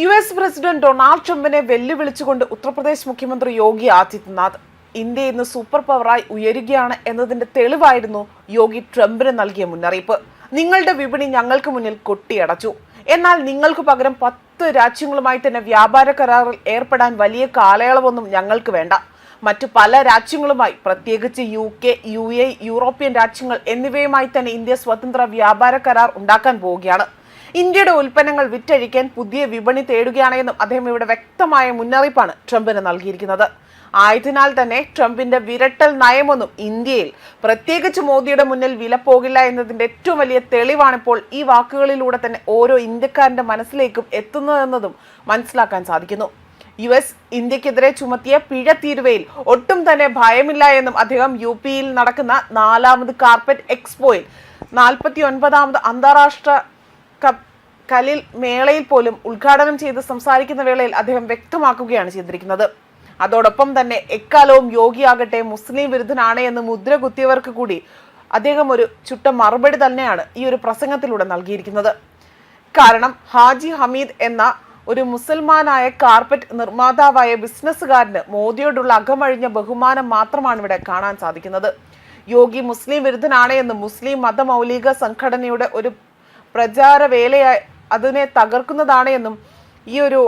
U S president Donald ട്രംപിനെ വെല്ലുവിളിച്ചുകൊണ്ട് ഉത്തർപ്രദേശ് മുഖ്യമന്ത്രി യോഗി ആദിത്യനാഥ് ഇന്ത്യ ഇന്ന് സൂപ്പർ പവറായി ഉയരുകയാണ് എന്നതിന്റെ തെളിവായിരുന്നു യോഗി ട്രംപിന് നൽകിയ മുന്നറിയിപ്പ്. നിങ്ങളുടെ വിപണി ഞങ്ങൾക്ക് മുന്നിൽ കൊട്ടിയടച്ചു. എന്നാൽ നിങ്ങൾക്ക് പകരം പത്ത് രാജ്യങ്ങളുമായി തന്നെ വ്യാപാര കരാറിൽ ഏർപ്പെടാൻ വലിയ കാലയളവൊന്നും ഞങ്ങൾക്ക് വേണ്ട. മറ്റു പല രാജ്യങ്ങളുമായി പ്രത്യേകിച്ച് U K U A European രാജ്യങ്ങൾ എന്നിവയുമായി തന്നെ ഇന്ത്യ സ്വതന്ത്ര വ്യാപാര കരാർ ഉണ്ടാക്കാൻ പോവുകയാണ്. ഇന്ത്യയുടെ ഉൽപ്പന്നങ്ങൾ വിറ്റഴിക്കാൻ പുതിയ വിപണി തേടുകയാണെന്നും അദ്ദേഹം ഇവിടെ വ്യക്തമായ മുന്നറിയിപ്പാണ് ട്രംപിന് നൽകിയിരിക്കുന്നത്. ആയതിനാൽ തന്നെ ട്രംപിന്റെ വിരട്ടൽ നയമൊന്നും ഇന്ത്യയിൽ പ്രത്യേകിച്ച് മോദിയുടെ മുന്നിൽ വില പോകില്ല എന്നതിന്റെ ഏറ്റവും വലിയ തെളിവാണിപ്പോൾ ഈ വാക്കുകളിലൂടെ തന്നെ ഓരോ ഇന്ത്യക്കാരന്റെ മനസ്സിലേക്കും എത്തുന്നതെന്നതും മനസ്സിലാക്കാൻ സാധിക്കുന്നു. യു എസ് ഇന്ത്യക്കെതിരെ ചുമത്തിയ പിഴ തീരുവയിൽ ഒട്ടും തന്നെ ഭയമില്ല എന്നും അദ്ദേഹം യു പിയിൽ നടക്കുന്ന നാലാമത് കാർപ്പറ്റ് എക്സ്പോയിൽ നാൽപ്പത്തി ഒൻപതാമത് അന്താരാഷ്ട്ര കലിൽ മേളയിൽ പോലും ഉദ്ഘാടനം ചെയ്ത് സംസാരിക്കുന്ന വേളയിൽ അദ്ദേഹം വ്യക്തമാക്കുകയാണ് ചെയ്തിരിക്കുന്നത്. അതോടൊപ്പം തന്നെ എക്കാലവും യോഗിയാകട്ടെ മുസ്ലിം വിരുദ്ധനാണ് എന്ന് മുദ്ര കുത്തിയവർക്ക് കൂടി അദ്ദേഹം ഒരു ചുട്ട മറുപടി തന്നെയാണ് ഈ ഒരു പ്രസംഗത്തിലൂടെ നൽകിയിരിക്കുന്നത്. കാരണം ഹാജി ഹമീദ് എന്ന ഒരു മുസൽമാനായ കാർപ്പറ്റ് നിർമ്മാതാവായ ബിസിനസ്സുകാരന് മോദിയോടുള്ള അകമഴിഞ്ഞ ബഹുമാനം മാത്രമാണ് ഇവിടെ കാണാൻ സാധിക്കുന്നത്. യോഗി മുസ്ലിം വിരുദ്ധനാണ് എന്ന് മുസ്ലിം മതമൗലിക സംഘടനയുടെ ഒരു പ്രചാര വേലയായി അതിനെ തകർക്കുന്നതാണ് എന്നും ഈ ഒരു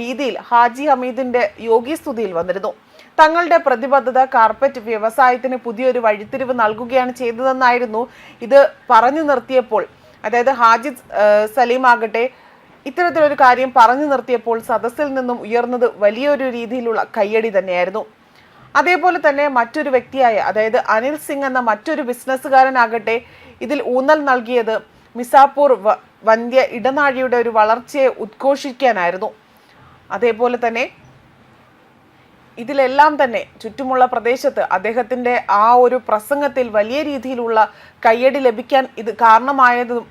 രീതിയിൽ ഹാജി ഹമീദിന്റെ യോഗി സ്തുതിയിൽ വന്നിരുന്നു. തങ്ങളുടെ പ്രതിബദ്ധത കാർപ്പറ്റ് വ്യവസായത്തിന് പുതിയൊരു വഴിത്തിരിവ് നൽകുകയാണ് ചെയ്തതെന്നായിരുന്നു ഇത് പറഞ്ഞു നിർത്തിയപ്പോൾ. അതായത് ഹാജി സലീം ആകട്ടെ ഇത്തരത്തിലൊരു കാര്യം പറഞ്ഞു നിർത്തിയപ്പോൾ സദസ്സിൽ നിന്നും ഉയർന്നത് വലിയൊരു രീതിയിലുള്ള കയ്യടി തന്നെയായിരുന്നു. അതേപോലെ തന്നെ മറ്റൊരു വ്യക്തിയായ അതായത് അനിൽ സിംഗ് എന്ന മറ്റൊരു ബിസിനസ്സുകാരനാകട്ടെ ഇതിൽ ഊന്നൽ നൽകിയത് മിസാപൂർ വന്ധ്യ ഇടനാഴിയുടെ ഒരു വളർച്ചയെ ഉദ്ഘോഷിക്കാനായിരുന്നു. അതേപോലെ തന്നെ ഇതിലെല്ലാം തന്നെ ചുറ്റുമുള്ള പ്രദേശത്ത് അദ്ദേഹത്തിന്റെ ആ ഒരു പ്രസംഗത്തിൽ വലിയ രീതിയിലുള്ള കയ്യടി ലഭിക്കാൻ ഇത് കാരണമായതും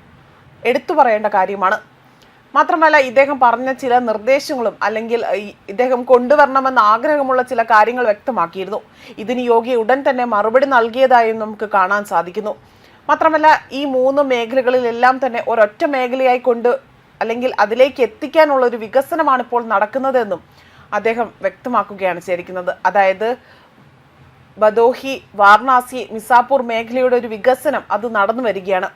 എടുത്തു പറയേണ്ട കാര്യമാണ്. മാത്രമല്ല ഇദ്ദേഹം പറഞ്ഞ ചില നിർദ്ദേശങ്ങളും അല്ലെങ്കിൽ ഇദ്ദേഹം കൊണ്ടുവരണമെന്ന് ആഗ്രഹമുള്ള ചില കാര്യങ്ങൾ വ്യക്തമാക്കിയിരുന്നു. ഇതിന് യോഗി ഉടൻ തന്നെ മറുപടി നൽകിയതായും നമുക്ക് കാണാൻ സാധിക്കുന്നു. മാത്രമല്ല ഈ മൂന്ന് മേഖലകളിലെല്ലാം തന്നെ ഒരൊറ്റ മേഖലയായി കൊണ്ട് അല്ലെങ്കിൽ അതിലേക്ക് എത്തിക്കാനുള്ള ഒരു വികസനമാണ് ഇപ്പോൾ നടക്കുന്നതെന്നും അദ്ദേഹം വ്യക്തമാക്കുകയാണ് ചേരിക്കുന്നത് അതായത് ബദോഹി വാരണാസി മിസാപൂർ മേഖലയുടെ ഒരു വികസനം അത് നടന്നു വരികയാണ്.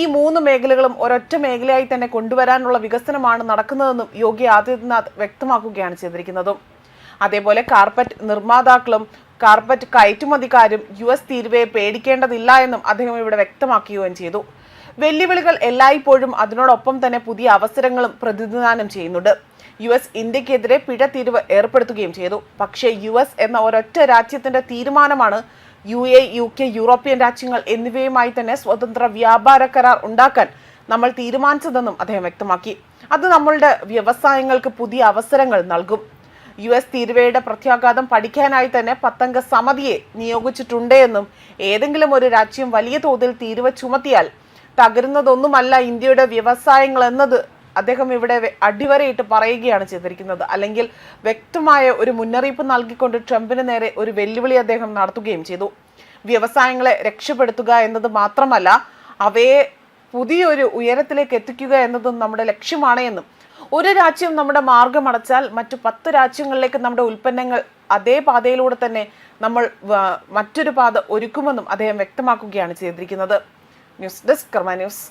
ഈ മൂന്ന് മേഖലകളും ഒരൊറ്റ മേഖലയായി തന്നെ കൊണ്ടുവരാനുള്ള വികസനമാണ് നടക്കുന്നതെന്നും യോഗി ആദിത്യനാഥ് വ്യക്തമാക്കുകയാണ് ചെയ്തിരിക്കുന്നതും. അതേപോലെ കാർപ്പറ്റ് നിർമ്മാതാക്കളും കാർപ്പറ്റ് കയറ്റുമതിക്കാരും യു എസ് തീരുവയെ പേടിക്കേണ്ടതില്ല എന്നും അദ്ദേഹം ഇവിടെ വ്യക്തമാക്കുകയും ചെയ്തു. വെല്ലുവിളികൾ എല്ലായ്പ്പോഴും അതിനോടൊപ്പം തന്നെ പുതിയ അവസരങ്ങളും പ്രതിനിധാനം ചെയ്യുന്നുണ്ട്. യു എസ് ഇന്ത്യക്കെതിരെ പിഴ തീരുവ ഏർപ്പെടുത്തുകയും ചെയ്തു. പക്ഷേ യു എസ് എന്ന ഒരൊറ്റ രാജ്യത്തിന്റെ തീരുമാനമാണ് U A U K European രാജ്യങ്ങൾ എന്നിവയുമായി തന്നെ സ്വതന്ത്ര വ്യാപാര കരാർ ഉണ്ടാക്കാൻ നമ്മൾ തീരുമാനിച്ചതെന്നും അദ്ദേഹം വ്യക്തമാക്കി. അത് നമ്മളുടെ വ്യവസായങ്ങൾക്ക് പുതിയ അവസരങ്ങൾ നൽകും. യു എസ് തീരുവയുടെ പ്രത്യാഘാതം പഠിക്കാനായി തന്നെ പത്തംഗ സമിതിയെ നിയോഗിച്ചിട്ടുണ്ട് എന്നും ഏതെങ്കിലും ഒരു രാജ്യം വലിയ തോതിൽ തീരുവ ചുമത്തിയാൽ തകരുന്നതൊന്നുമല്ല ഇന്ത്യയുടെ വ്യവസായങ്ങൾ എന്നത്. അദ്ദേഹം ഇവിടെ അടിവരയിട്ട് പറയുകയാണ് ചെയ്തിരിക്കുന്നത്. അല്ലെങ്കിൽ വ്യക്തമായ ഒരു മുന്നറിയിപ്പ് നൽകിക്കൊണ്ട് ട്രംപിന് നേരെ ഒരു വെല്ലുവിളി അദ്ദേഹം നടത്തുകയും ചെയ്തു. വ്യവസായങ്ങളെ രക്ഷപ്പെടുത്തുക എന്നത് മാത്രമല്ല അവയെ പുതിയൊരു ഉയരത്തിലേക്ക് എത്തിക്കുക എന്നതും നമ്മുടെ ലക്ഷ്യമാണ് എന്നും ഒരു രാജ്യം നമ്മുടെ മാർഗം അടച്ചാൽ മറ്റു പത്ത് രാജ്യങ്ങളിലേക്ക് നമ്മുടെ ഉൽപ്പന്നങ്ങൾ അതേ പാതയിലൂടെ തന്നെ നമ്മൾ മറ്റൊരു പാത ഒരുക്കുമെന്നും അദ്ദേഹം വ്യക്തമാക്കുകയാണ് ചെയ്തിരിക്കുന്നത്. News desk Karma news.